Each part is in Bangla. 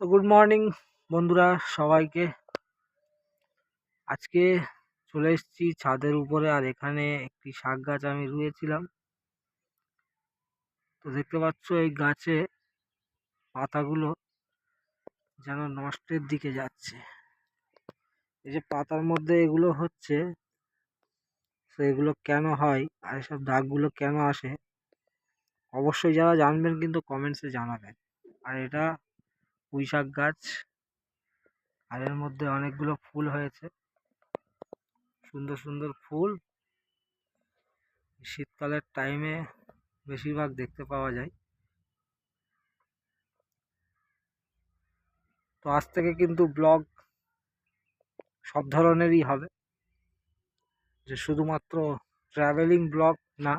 তো গুড মর্নিং বন্ধুরা, সবাইকে। আজকে চলে এসেছি ছাদের উপরে, আর এখানে একটি শাক গাছ আমি রুয়েছিলাম। তো দেখতে পাচ্ছ এই গাছে পাতাগুলো যেন নষ্টের দিকে যাচ্ছে। এই যে পাতার মধ্যে এগুলো হচ্ছে, তো এগুলো কেন হয় আর এসব দাগগুলো কেন আসে, অবশ্যই যারা জানবেন কিন্তু কমেন্টসে জানাবেন। আর এটা পুঁই শাক গাছ। আর এর মধ্যে অনেকগুলো ফুল হয়েছে। সুন্দর সুন্দর ফুল। শীতকালের টাইমে বেশিরভাগ দেখতে পাওয়া যায়। তো আজ থেকে কিন্তু ব্লগ সব ধরনেরই হবে। যে শুধুমাত্র ট্রাভেলিং ব্লগ না,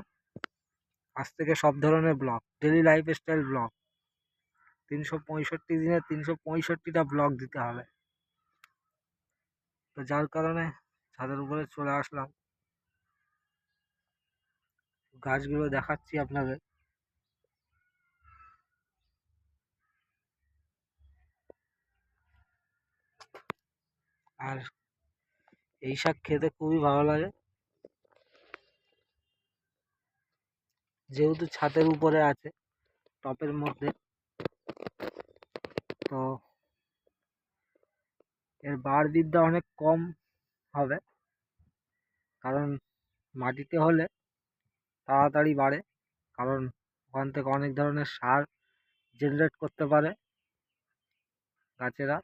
আজ থেকে সব ধরনের blog daily lifestyle blog তিনশো পঁয়ষট্টি দিনে তিনশো পঁয়ষট্টিটা ব্লগ দিতে হবে। তো যার কারণে ছাদের উপরে চলে আসলাম। গাছগুলো দেখাচ্ছি আপনাদের। আর এই শাক খেতে খুবই ভালো লাগে। যেহেতু ছাদের উপরে আছে, টপের মধ্যে তো এর বার বিদ্যা অনেক কম হবে। কারণ মাটিতে হলে তাড়াতাড়ি বাড়ে। কারণ ওখান থেকে অনেক ধরনের সার জেনারেট করতে পারে গাছেরা।